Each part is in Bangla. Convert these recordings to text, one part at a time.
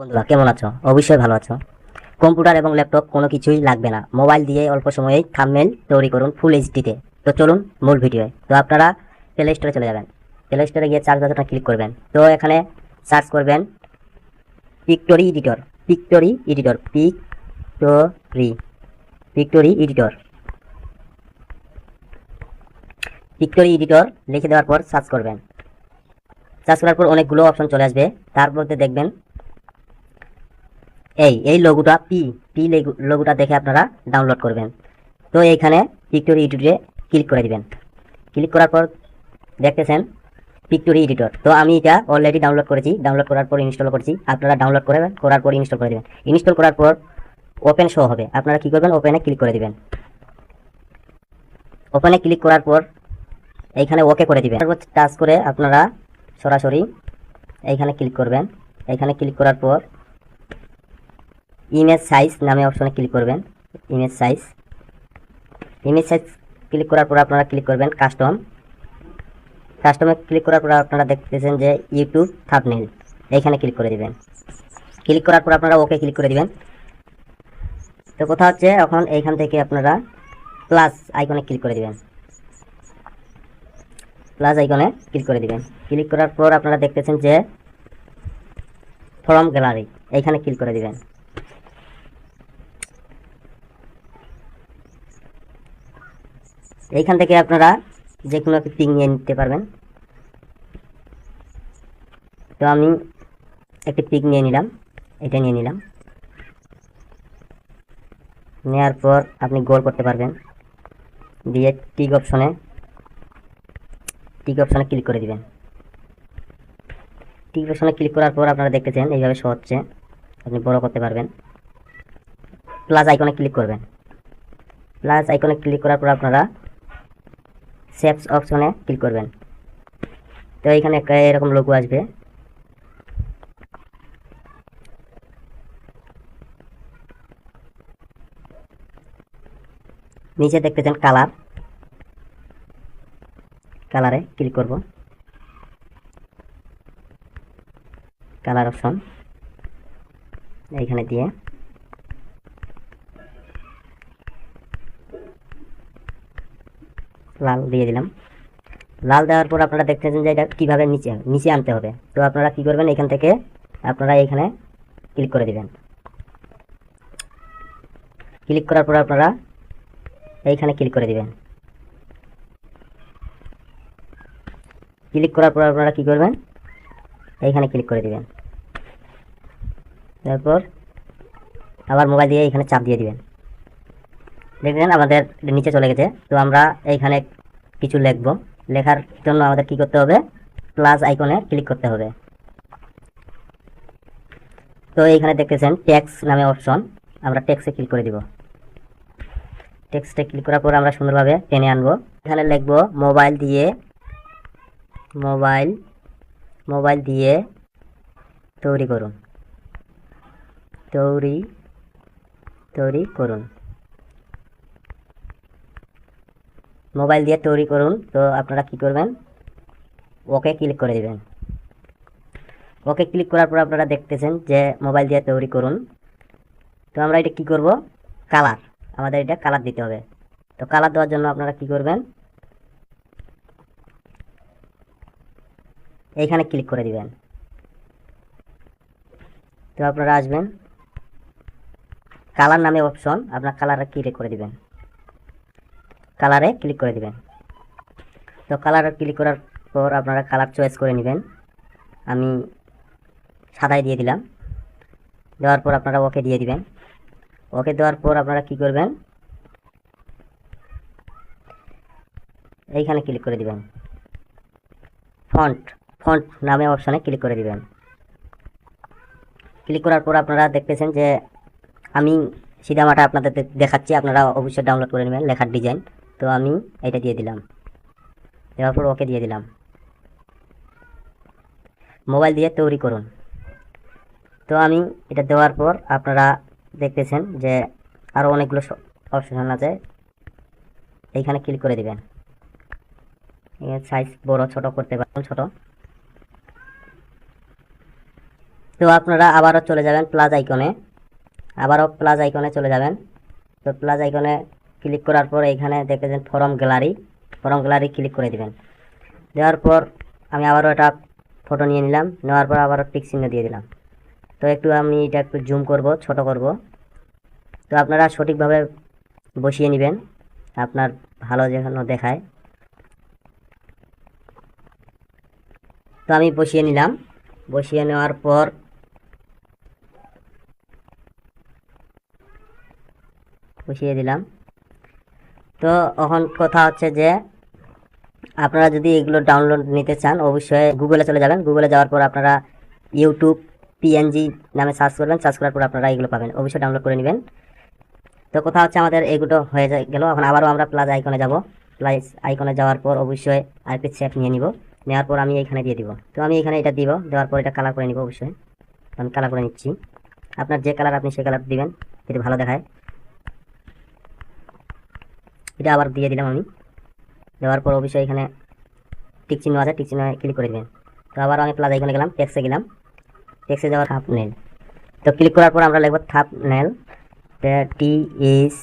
বন্ধুরা কেমন আছো? অবশ্যই ভালো আছো। কম্পিউটার এবং ল্যাপটপ কোনো কিছুই লাগবে না। মোবাইল দিয়ে অল্প সময়েই থাম্বনেল তৈরি করুন ফুল এইচডিতে তো। চলুন মূল ভিডিওয়ে তো আপনারা প্লে স্টোরে চলে যাবেন। প্লে স্টোরে গিয়ে চার্জ বাটনটা ক্লিক করবেন। তো এখানে সার্চ করবেন Pictory editor Pictory editor Pictory Pictory editor Pictory editor লিখে দেওয়ার পর সার্চ করবেন। সার্চ করার পর অনেকগুলো অপশন চলে আসবে। তার মধ্যে দেখবেন এই এই লোগোটা পি পি লোগোটা দেখে আপনারা ডাউনলোড করবেন। তো এইখানে পিক্টোরি এডিটরে ক্লিক করে দিবেন। ক্লিক করার পর দেখতেছেন পিক্টোরি এডিটর তো আমি এটা অলরেডি ডাউনলোড করেছি। ডাউনলোড করার পর ইনস্টল করেছি। আপনারা ডাউনলোড করবেন করার পর ইনস্টল করে দেবেন। ইনস্টল করার পর ওপেন শো হবে। আপনারা কি করবেন? ওপেনে ক্লিক করে দিবেন। ওপেনে ক্লিক করার পর এইখানে ওকে করে দিবেন। তারপর টাচ করে আপনারা সরাসরি এইখানে ক্লিক করবেন। এইখানে ক্লিক করার পর ইমেজ সাইজ নামে অপশনে ক্লিক করবেন। Image size image size click করার পর আপনারা ক্লিক করবেন কাস্টম কাস্টমে ক্লিক করার পর আপনারা দেখতেছেন যে ইউটিউব থাপনেল এইখানে ক্লিক করে দিবেন। ক্লিক করার পর আপনারা ওকে ক্লিক করে দিবেন। তো কথা হচ্ছে এখন এইখান থেকে আপনারা প্লাস আইকনে ক্লিক করে দিবেন। প্লাস আইকনে ক্লিক করে দিবেন। ক্লিক করার পর আপনারা দেখতেছেন যে ফর্ম গ্যালারি এইখানে ক্লিক করে দিবেন। এইখান থেকে আপনারা যে কোনো একটি পিক নিয়ে নিতে পারবেন। তো আমি একটি পিক নিয়ে নিলাম, এটা নিয়ে নিলাম। নেওয়ার পর আপনি গোল করতে পারবেন। দিয়ে টিক অপশনে টিক অপশনে ক্লিক করে দিবেন। টিক অপশনে ক্লিক করার পর আপনারা দেখতেছেন, এইভাবে হচ্ছে। আপনি বড় করতে পারবেন। প্লাস আইকনে ক্লিক করবেন। প্লাস আইকনে ক্লিক করার পর আপনারা সেভস অপশনে ক্লিক করবেন। তো এইখানে একটা এরকম লোগো আসবে। নিচে দেখতেছেন কালার কালারে ক্লিক করব। কালার অপশন এইখানে দিয়ে লাল দিয়ে দিলাম। লাল দেওয়ার পর আপনারা দেখতেছেন যে এটা কীভাবে নিচে নিচে আনতে হবে। তো আপনারা কি করবেন, এখান থেকে আপনারা এইখানে ক্লিক করে দিবেন। ক্লিক করার পর আপনারা এইখানে ক্লিক করে দিবেন। ক্লিক করার পর আপনারা কি করবেন, এইখানে ক্লিক করে দিবেন। তারপর আবার মোবাইল দিয়ে এইখানে চাপ দিয়ে দিবেন। দেখবেন আমাদের নিচে চলে গেছে। তো আমরা এইখানে কিছু লিখব। লেখার জন্য আমাদের কি করতে হবে? প্লাস আইকনে ক্লিক করতে হবে। তো এইখানে দেখতেছেন ট্যাক্স নামে অপশন আমরা ট্যাক্সে ক্লিক করে দিব। টেক্সটে ক্লিক করার পর আমরা সুন্দরভাবে টেনে আনব। এখানে লিখব মোবাইল দিয়ে মোবাইল মোবাইল দিয়ে তৈরি করুন। তৈরি তৈরি করুন। মোবাইল দিয়ে তৈরি করুন। তো আপনারা কি করবেন? ওকে ক্লিক করে দেবেন। ওকে ক্লিক করার পর আপনারা দেখতেছেন যে মোবাইল দিয়ে তৈরি করুন। তো আমরা এটা কি করব? কালার। আমাদের এটা কালার দিতে হবে। তো কালার দেওয়ার জন্য আপনারা কি করবেন? এইখানে ক্লিক করে দিবেন। তো আপনারা আসবেন। কালার নামে অপশন। আপনার কালারে ক্লিক করে দিবেন? কালারে ক্লিক করে দিবেন। তো কালারে ক্লিক করার পর আপনারা কালার চয়েস করে নেবেন। আমি সাদাই দিয়ে দিলাম। দেওয়ার পর আপনারা ওকে দিয়ে দিবেন। ওকে দেওয়ার পর আপনারা কি করবেন? এইখানে ক্লিক করে দিবেন। ফন্ট ফন্ট নামে অপশানে ক্লিক করে দিবেন। ক্লিক করার পর আপনারা দেখতেছেন যে আমি সিধামাটা আপনাদের দেখাচ্ছি। আপনারা অবশ্যই ডাউনলোড করে নেবেন লেখার ডিজাইন। তো আমি এটা দিয়ে দিলাম। দেওয়ার পর ওকে দিয়ে দিলাম। মোবাইল দিয়ে তৈরি করুন। তো আমি এটা দেওয়ার পর আপনারা দেখতেছেন যে আরও অনেকগুলো অপশন আছে। এইখানে ক্লিক করে দিবেন। সাইজ বড়, ছোট করতে পারেন, ছোট। তো আপনারা আবারও চলে যাবেন প্লাস আইকনে আবারও প্লাস আইকনে চলে যাবেন। তো প্লাস আইকনে ক্লিক করার পর এখানে দেখতেছেন from gallery from gallery click করে দিবেন। দেওয়ার পর আমি আবারও এটা ফটো নিয়ে নিলাম, নেওয়ার পর আবারও টিক চিহ্ন দিয়ে দিলাম। তো একটু আমি এটা একটু জুম করব, ছোট করব। তো আপনারা সঠিকভাবে বসিয়ে নেবেন, আপনার ভালো যেন দেখায়। তো আমি বসিয়ে নিলাম, বসিয়ে নেওয়ার পর বসিয়ে দিলাম। তো এখন কথা হচ্ছে যে, আপনারা যদি এগুলো ডাউনলোড নিতে চান, অবশ্যই গুগলে চলে যাবেন। গুগলে যাওয়ার পর আপনারা ইউটিউব পিএনজি নামে সার্চ করবেন। সার্চ করার পর আপনারা এগুলো পাবেন। অবশ্যই ডাউনলোড করে নেবেন। তো কথা হচ্ছে আমাদের এগুলো হয়ে গেল। এখন আবারও আমরা প্লাস আইকনে যাব। প্লাস আইকনে যাওয়ার পর অবশ্যই আরেকটি সেট নিয়ে নিব। নেওয়ার পর আমি এখানে দিয়ে দিব। তো আমি এখানে এটা দিব। দেওয়ার পর এটা কালার করে নিব অবশ্যই। আমি কালার করে নিচ্ছি। আপনার যে কালার আপনি সেই কালার দিবেন, যদি ভালো দেখায়। এটা আবার দিয়ে দিলাম আমি। দেওয়ার পর অবশ্যই এখানে টিক চিহ্ন আছে টিক চিহ্ন ক্লিক করে দিবেন তো আবার আমি প্লাস এখানে গেলাম ট্যাক্সে গেলাম। ট্যাক্সে যাওয়ার থাপ নেল তো ক্লিক করার পর আমরা লিখব thumbnail T S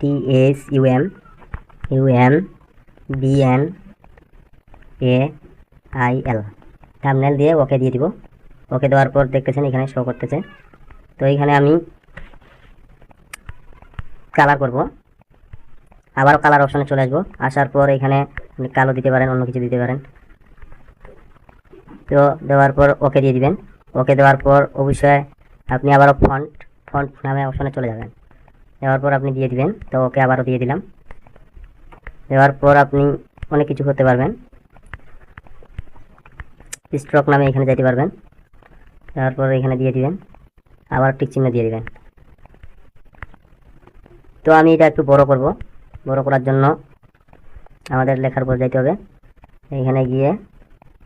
T S U M U M B N A I L thumb thumbnail দিয়ে ওকে দিয়ে দিব। ওকে দেওয়ার পর দেখতেছেন এখানে শো করতেছে। তো এখানে আমি কালার করব। আবারও কালার অপশানে চলে আসব। আসার পর এখানে আপনি কালো দিতে পারেন, অন্য কিছু দিতে পারেন। তো দেওয়ার পর ওকে দিয়ে দিবেন। ওকে দেওয়ার পর অবশ্যই আপনি আবারও ফন্ট ফন্ট নামে অপশানে চলে যাবেন। দেওয়ার পর আপনি দিয়ে দিবেন, তো ওকে আবারও দিয়ে দিলাম। দেওয়ার পর আপনি অনেক কিছু করতে পারবেন। স্ট্রক নামে এখানে যেতে পারবেন। তারপর এখানে দিয়ে দিবেন। আবার টিক চিহ্ন দিয়ে দিবেন। তো আমি এটা একটু বড় করব। বড় করার জন্য আমাদের লেখার পর যাইতে হবে। এখানে গিয়ে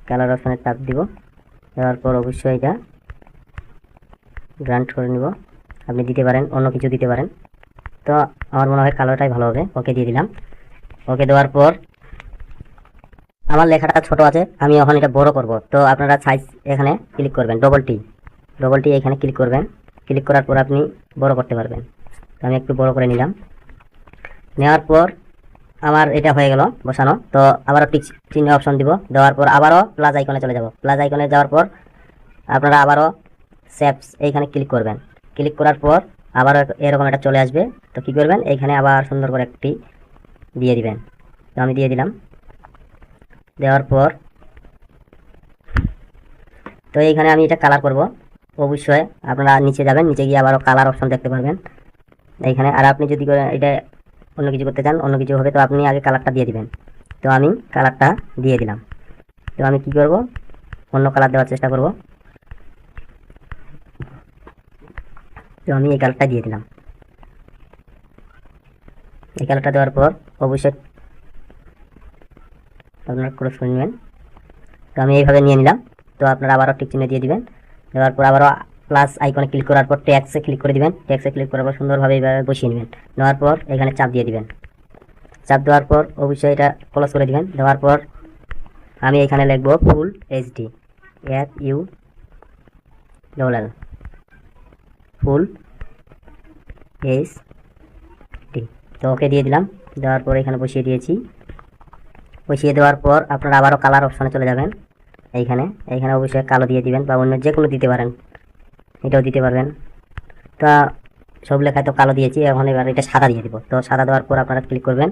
কালার অপশানে চাপ দিব। দেওয়ার পর অবশ্যই এটা গ্রান্ট করে নিব। আপনি দিতে পারেন, অন্য কিছু দিতে পারেন। তো আমার মনে হয় কালারটাই ভালো হবে। ওকে দিয়ে দিলাম। ওকে দেওয়ার পর আমার লেখাটা ছোট আছে, আমি এখন এটা বড় করব। তো আপনারা সাইজ এখানে ক্লিক করবেন ডবল টি ডবল টি এখানে ক্লিক করবেন। ক্লিক করার পর আপনি বড় করতে পারবেন। তো আমি একটু বড় করে নিলাম। নেওয়ার পর আমার এটা হয়ে গেল বসানো। তো আবারও টিক চিহ্ন অপশন দিব। দেওয়ার পর আবারও প্লাস আইকনে চলে যাব। প্লাস আইকনে যাওয়ার পর আপনারা আবারও সেপস এইখানে ক্লিক করবেন। ক্লিক করার পর আবারও এরকম একটা চলে আসবে। তো কী করবেন? এইখানে আবার সুন্দর করে একটি দিয়ে দিবেন। তো আমি দিয়ে দিলাম। দেওয়ার পর তো এইখানে আমি এটা কালার করব। অবশ্যই আপনারা নিচে যাবেন। নিচে গিয়ে আবারও কালার অপশন দেখতে পারবেন। এইখানে আর আপনি যদি এটা অন্য কিছু করতে চান, অন্য কিছু হবে, তো আপনি আগে কালারটা দিয়ে দিবেন। তো আমি কালারটা দিয়ে দিলাম। তো আমি কি করব? অন্য কালার দেওয়ার চেষ্টা করব। তো আমি এই কালারটা দিয়ে দিলাম। এই কালারটা দেওয়ার পর অবশ্যই আপনারা ক্রস করে নেবেন তো আমি এইভাবে নিয়ে নিলাম। তো আপনারা আবারও টিক চিহ্ন দিয়ে দিবেন। দেওয়ার পর আবারও প্লাস আইকনে ক্লিক করার পর ট্যাক্সে ক্লিক করে দিবেন। ট্যাক্সে ক্লিক করার পর সুন্দরভাবে এইভাবে বসিয়ে নেবেন। নেওয়ার পর এখানে চাপ দিয়ে দিবেন। চাপ দেওয়ার পর অবশ্যই এটা ক্লোজ করে দিবেন। দেওয়ার পর আমি এখানে লিখব full HD F U double L full H D তো ওকে দিয়ে দিলাম। দেওয়ার পর এখানে বসিয়ে দিয়েছি। বসিয়ে দেওয়ার পর আপনারা আবারও কালার অপশানে চলে যাবেন। এইখানে। এইখানে অবশ্যই কালো দিয়ে দিবেন বা অন্য যে কোনো দিতে পারেন। এটাও দিতে পারবেন। তা সব লেখায় তো কালো দিয়েছি, এখন এবার এটা সাদা দিয়ে দিব। তো সাদা দেওয়ার পর আপনারা ক্লিক করবেন।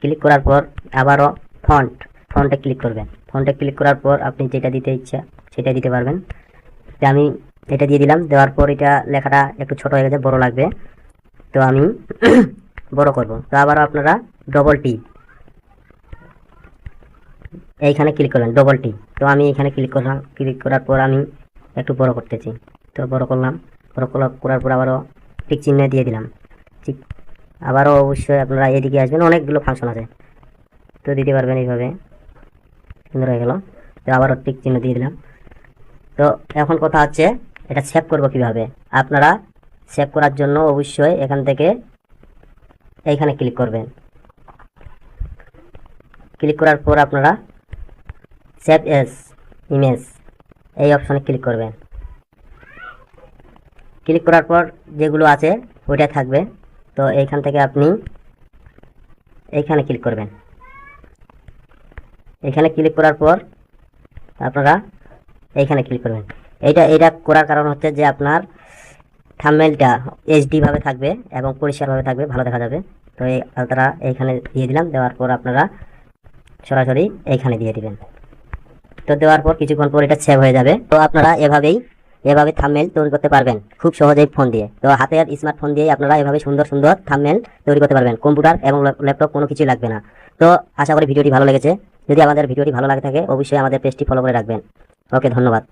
ক্লিক করার পর আবারও ফন্ট ফন্টে ক্লিক করবেন। ফন্টে ক্লিক করার পর আপনি যেটা দিতে ইচ্ছা সেটা দিতে পারবেন। তো আমি এটা দিয়ে দিলাম, দেওয়ার পর এটা লেখাটা একটু ছোট হয়ে গেছে, বড় লাগবে। তো আমি বড় করব। তো আবারও আপনারা ডবল টি এইখানে ক্লিক করবেন ডবল টি তো আমি এখানে ক্লিক করলাম ক্লিক করার পর আমি একটু বড় করতেছি। তো বড় করলাম। বড় করা- করার পর আবারও টিক চিহ্ন দিয়ে দিলাম। ঠিক আবারও অবশ্যই আপনারা এদিকে আসবেন, অনেকগুলো ফাংশন আছে। তো দিতে পারবেন এইভাবে। সুন্দর হয়ে গেল। তো আবারও টিক চিহ্ন দিয়ে দিলাম। তো এখন কথা হচ্ছে, এটা সেভ করব কীভাবে? আপনারা সেভ করার জন্য অবশ্যই এখান থেকে এইখানে ক্লিক করবেন। ক্লিক করার পর আপনারা সেভ এস ইমেজ এই অপশানে ক্লিক করবেন। ক্লিক করার পর যেগুলো আছে, ওইটা থাকবে। তো এইখান থেকে আপনি এইখানে ক্লিক করবেন। এখানে ক্লিক করার পর আপনারা এইখানে ক্লিক করবেন। এইটা এটা করার কারণ হচ্ছে যে আপনার থাম্বনেলটা এইচডি ভাবে থাকবে এবং পরিষ্কারভাবে থাকবে, ভালো দেখা যাবে। তো এই আপনারা এইখানে দিয়ে দিলাম, দেওয়ার পর আপনারা সরাসরি এইখানে দিয়ে দিবেন। তো দেওয়ার পর কিছুক্ষণ পর এটা সেভ হয়ে যাবে। তো আপনারা এভাবেই এভাবে থামমেল তৈরি করতে পারবেন। খুব সহজেই ফোন দিয়ে। তো হাতের স্মার্টফোন দিয়ে আপনারা এভাবে সুন্দর সুন্দর থামমেল তৈরি করতে পারবেন। কম্পিউটার এবং ল্যাপটপ কোনো কিছুই লাগবে না। তো আশা করি ভিডিওটি ভালো লেগেছে। যদি আমাদের ভিডিওটি ভালো লাগে থাকে, অবশ্যই আমাদের পেজটি ফলো করে রাখবেন। ওকে, ধন্যবাদ।